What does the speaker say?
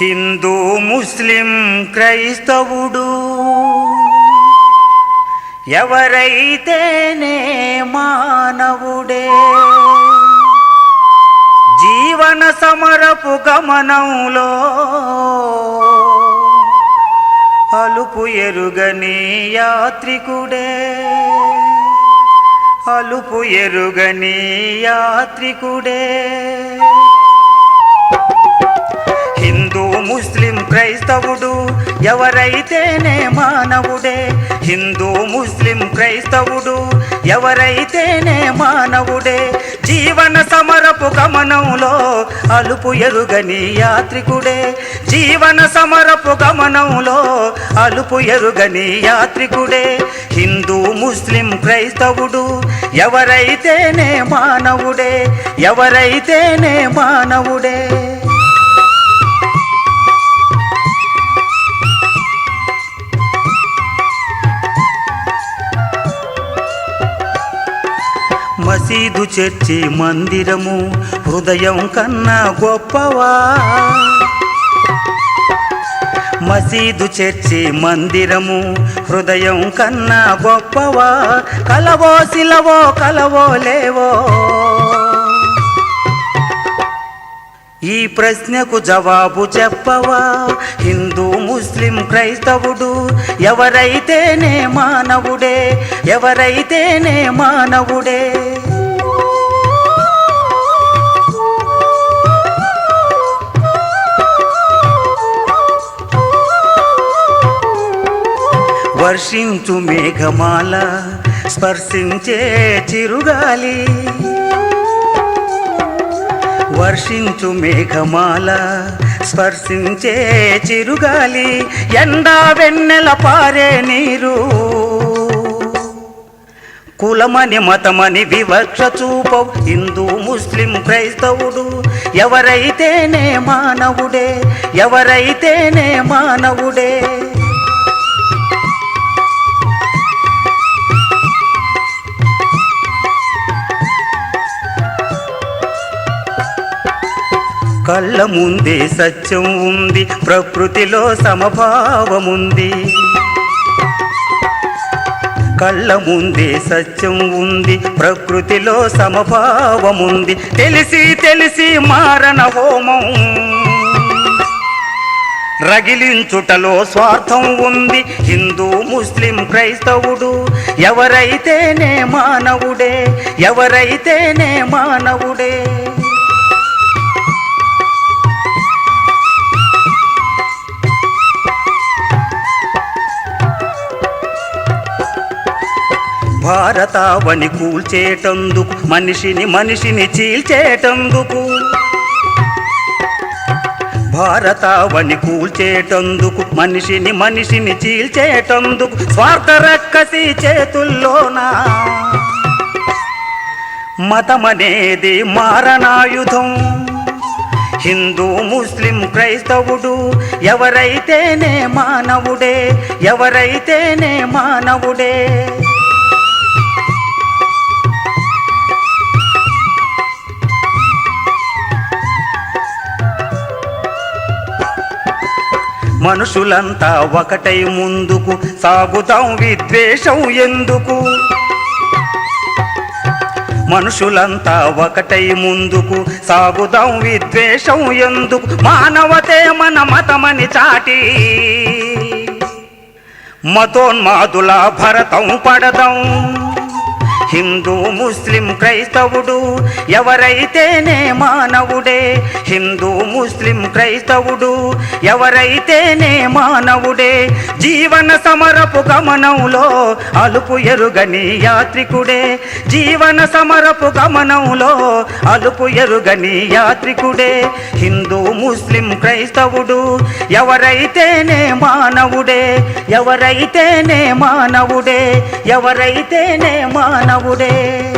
హిందూ ముస్లిం క్రైస్తవుడు. ఎవరైతేనే మానవుడే. జీవన సమరపు గమనంలో అలుపు ఎరుగని యాత్రికుడే. అలుపు ఎరుగని యాత్రికుడే. హిందూ ముస్లిం క్రైస్తవుడు ఎవరైతేనే మానవుడే? హిందూ ముస్లిం క్రైస్తవుడు ఎవరైతేనే మానవుడే? జీవన సమరపు గమనంలో అలుపు ఎరుగని యాత్రికుడే. జీవన సమరపు గమనంలో అలుపు ఎరుగని యాత్రికుడే. హిందూ ముస్లిం క్రైస్తవుడు ఎవరైతేనే మానవుడే? ఎవరైతేనే మానవుడే? మసీదు చర్చి మందిరము హృదయం కన్నా గొప్పవా? మసీదు చర్చి మందిరము హృదయం కన్నా గొప్పవా? కలవో సిలవో కలవో లేవో? ఈ ప్రశ్నకు జవాబు చెప్పవా? హిందూ ముస్లిం క్రైస్తవుడు ఎవరైతేనే మానవుడే ఎవరైతేనే మానవుడే? వర్షించు మేఘమాల స్పర్శించే చిరుగాలి. వర్షించు మేఘమాల స్పర్శించే చిరుగాలి. ఎండా వెన్నెల పారే నీరు. కులమని మతమని వివక్ష చూపవు. హిందూ ముస్లిం క్రైస్తవుడు ఎవరైతేనే మానవుడే ఎవరైతేనే మానవుడే. కళ్ళ ముందే సత్యం ఉంది ప్రకృతిలో సమభావముంది. కళ్ళ ముందే సత్యం ఉంది ప్రకృతిలో సమభావముంది. తెలిసి తెలిసి మారణ హోమం. రగిలించుటలో స్వార్థం ఉంది హిందూ ముస్లిం క్రైస్తవుడు ఎవరైతేనే మానవుడే ఎవరైతేనే మానవుడే. భారతావని కూల్చేటందుకు మనిషిని మనిషిని చీల్చేటందుకు. భారతావని కూల్చేటందుకు మనిషిని మనిషిని చీల్చేటందుకు స్వార్థ రక్కసి చేతుల్లోనా. మతమనేది మారణాయుధం హిందూ ముస్లిం క్రైస్తవుడు ఎవరైతేనే మానవుడే ఎవరైతేనే మానవుడే. మనుషులంతా ఒకటై ముందుకు సాగుతాం విద్వేషం ఎందుకు? మనుషులంతా ఒకటై ముందుకు సాగుదాం విద్వేషం ఎందుకు? మానవతే మన మతమని చాటి మతోన్మాదుల భరతం పడదాం. హిందూ ముస్లిం క్రైస్తవుడు ఎవరైతేనే మానవుడే? హిందూ ముస్లిం క్రైస్తవుడు ఎవరైతేనే మానవుడే? జీవన సమరపు గమనంలో అలుపు ఎరుగని యాత్రికుడే. జీవన సమరపు గమనంలో అలుపు ఎరుగని యాత్రికుడే. హిందూ ముస్లిం క్రైస్తవుడు ఎవరైతేనే మానవుడే? ఎవరైతేనే మానవుడే? ఎవరైతేనే మానవుడే